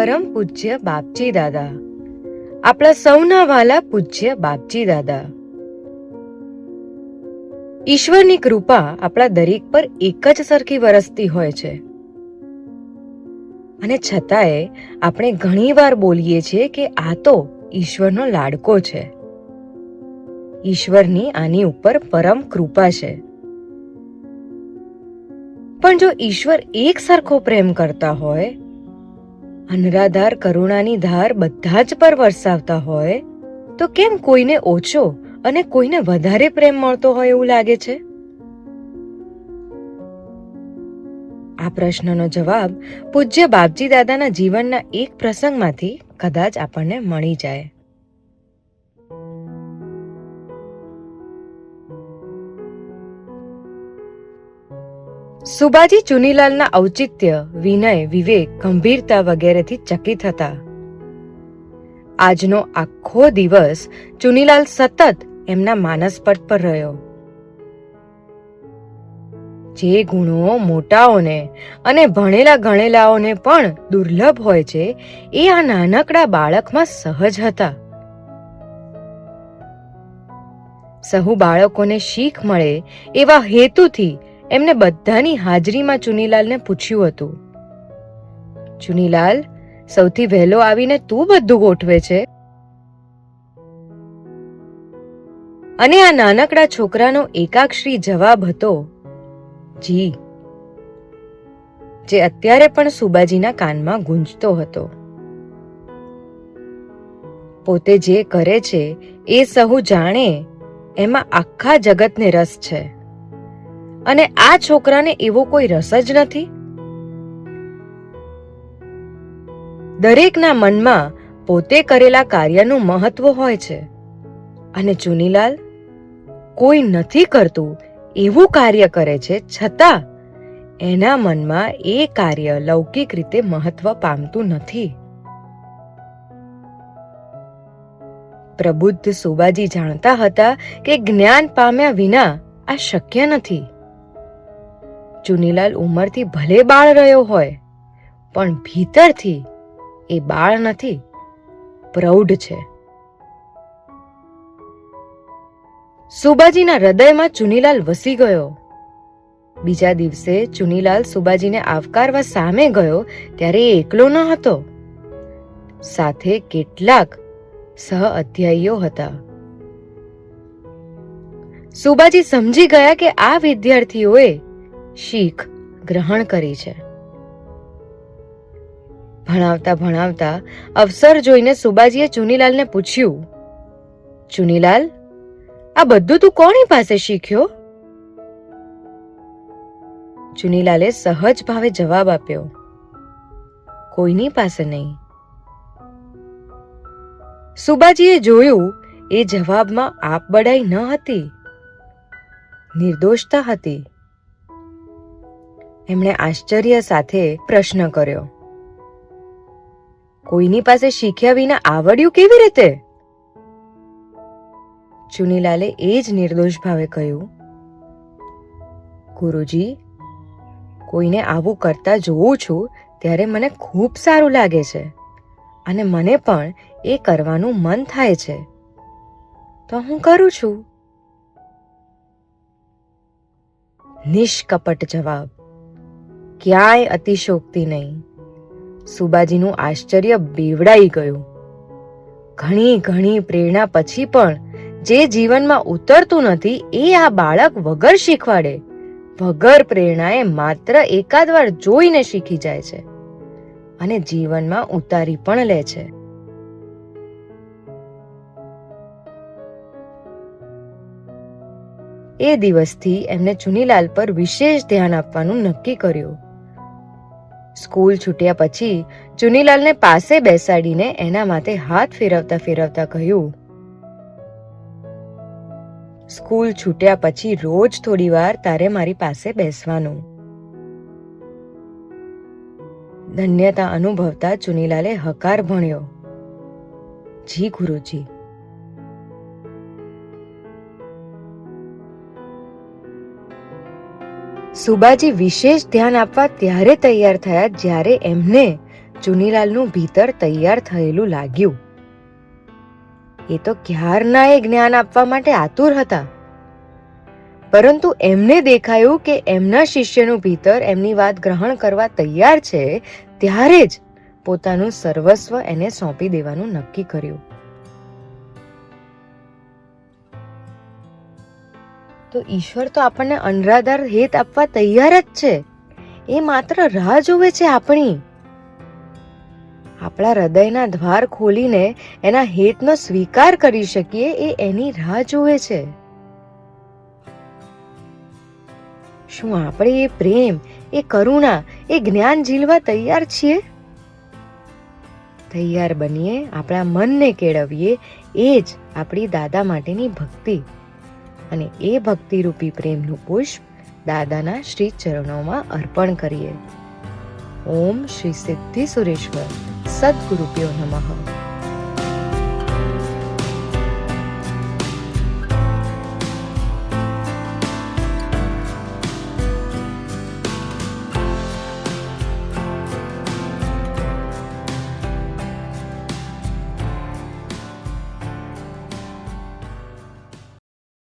પરમ પૂજ્ય બાપજી દાદા. આપણા સૌના વાલા પૂજ્ય બાપજી દાદા. ઈશ્વરની કૃપા આપણા દરેક પર એક જ સરખી વરસતી હોય છે. અને છતાંય આપણે ઘણીવાર બોલીએ છીએ કે આ તો ઈશ્વરનો લાડકો છે. ઈશ્વરની આની ઉપર પરમ કૃપા છે. પણ જો ઈશ્વર એક સરખો પ્રેમ કરતા હોય અનરાધાર કરુણાની ધાર બધા જ પર વરસાવતા હોય, તો કેમ કોઈને ઓછો અને કોઈને વધારે પ્રેમ મળતો હોય એવું લાગે છે? આ પ્રશ્નનો જવાબ પૂજ્ય બાપજી દાદાના જીવનના એક પ્રસંગમાંથી કદાચ આપણને મળી જાય. સુબાજી ચુનીલાલના ઔચિત્ય, વિનય, વિવેક, ગંભીરતા વગેરેથી ચકિત હતા. આજનો આખો દિવસ ચુનીલાલ સતત એમના માનસપટ પર રહ્યો. જે ગુણો મોટાઓને અને ભણેલા ગણેલાઓને પણ દુર્લભ હોય છે, એ આ નાનકડા બાળકમાં સહજ હતા. સહુ બાળકોને શીખ મળે એવા હેતુથી એમને બધાની હાજરીમાં ચુનીલાલને પૂછ્યું હતું. ચુનીલાલ, સૌથી વહેલો આવીને તું બધું ગોઠવે છે? અને આ નાનકડા છોકરાનો એકાક્ષરી જવાબ હતો, જી. જે અત્યારે પણ સુબાજીના કાનમાં ગુંજતો હતો. પોતે જે કરે છે એ સહુ જાણે, એમાં આખા જગતને રસ છે. અને આ છોકરાને એવો કોઈ રસ જ નથી? દરેકના મનમાં પોતે કરેલા કાર્યનું મહત્વ હોય છે. અને ચુનીલાલ કોઈ નથી કરતું એવું કાર્ય કરે છે, છતાં એના મનમાં એ કાર્ય લૌકિક રીતે મહત્વ પામતું નથી. પ્રબુદ્ધ સુબાજી જાણતા હતા કે જ્ઞાન પામ્યા વિના આ શક્ય નથી. ચુનીલાલ ઉંમરથી ભલે બાળ રહ્યો હોય, પણ ભીતરથી એ બાળ નથી, પ્રૌઢ છે. સુબાજીના હૃદયમાં ચુનીલાલ વસી ગયો. બીજા દિવસે ચુનીલાલ સુબાજીને આવકારવા સામે ગયો ત્યારે એ એકલો ન હતો. સાથે કેટલાક સહ અધ્યાયીઓ હતા. સુબાજી સમજી ગયા કે આ વિદ્યાર્થીઓએ શીખ ગ્રહણ કરી છે. ભણાવતા ભણાવતા અવસર જોઈને સુબાજીએ ચુનીલાલને પૂછ્યું, ચુનીલાલ, આ બધું તું કોની પાસે શીખ્યો? ચુનીલાલે સહજ ભાવે જવાબ આપ્યો, કોઈની પાસે નહીં. સુબાજીએ જોયું, એ જવાબમાં આપ બડાઈ ન હતી, નિર્દોષતા હતી. એમણે આશ્ચર્ય સાથે પ્રશ્ન કર્યો. કોઈની પાસે શીખ્યા વિના આવડ્યું કેવી રીતે? ચુનીલાલે એ જ નિર્દોષ ભાવે કહ્યું. ગુરુજી, કોઈને આવું કરતા જોઉં છું ત્યારે મને ખૂબ સારું લાગે છે અને મને પણ એ કરવાનું મન થાય છે. તો હું કરું છું? નિષ્કપટ જવાબ. ક્યાંય અતિશોક્તિ નહીં. સુબાજીનું આશ્ચર્ય બેવડાઈ ગયું. ઘણી ઘણી પ્રેરણા પછી પણ જે જીવનમાં ઉતરતું નથી, એ આ બાળક વગર શીખવાડે. વગર પ્રેરણાએ માત્ર એકાદ વાર જોઈને શીખી જાય છે અને જીવનમાં ઉતારી પણ લે છે. એ દિવસથી એમને ચુનીલાલ પર વિશેષ ધ્યાન આપવાનું નક્કી કર્યું. સ્કૂલ છૂટ્યા પછી ચુનીલાલને પાસે બેસાડીને એના માથે હાથ ફેરવતા ફેરવતા કહ્યું, સ્કૂલ છૂટ્યા પછી રોજ થોડી વાર તારે મારી પાસે બેસવાનું. ધન્યતા અનુભવતા ચુનીલાલે હકાર ભણ્યો. જી ગુરુજી સુબાજી વિશેષ ધ્યાન આપવા ત્યારે તૈયાર થયા જ્યારે એમને ચુનીલાલનું ભીતર તૈયાર થયેલું લાગ્યું. એ તો ક્યારના એ જ્ઞાન આપવા માટે આતુર હતા. પરંતુ એમને દેખાયું કે એમના શિષ્યનું ભીતર એમની વાત ગ્રહણ કરવા તૈયાર છે, ત્યારે જ પોતાનું સર્વસ્વ એને સોંપી દેવાનું નક્કી કર્યું. તો ઈશ્વર તો આપણને અનરાધાર હેત આપવા તૈયાર જ છે. એ માત્ર રાહ જોવે છે આપણી. આપણા હૃદયના દ્વાર ખોલીને એના હેતનો સ્વીકાર કરી શકીએ એ એની રાહ જોવે છે. શું આપણે એ પ્રેમ, એ કરુણા, એ જ્ઞાન ઝીલવા તૈયાર છીએ? તૈયાર બનીએ, આપણા મનને કેળવીએ, એ જ આપણી દાદા માટેની ભક્તિ. અને એ ભક્તિરૂપી પ્રેમનું પુષ્પ દાદાના શ્રી ચરણોમાં અર્પણ કરીએ. ઓમ શ્રી સિદ્ધિ સુરેશ્વર સદગુરુપ્યો નમઃ.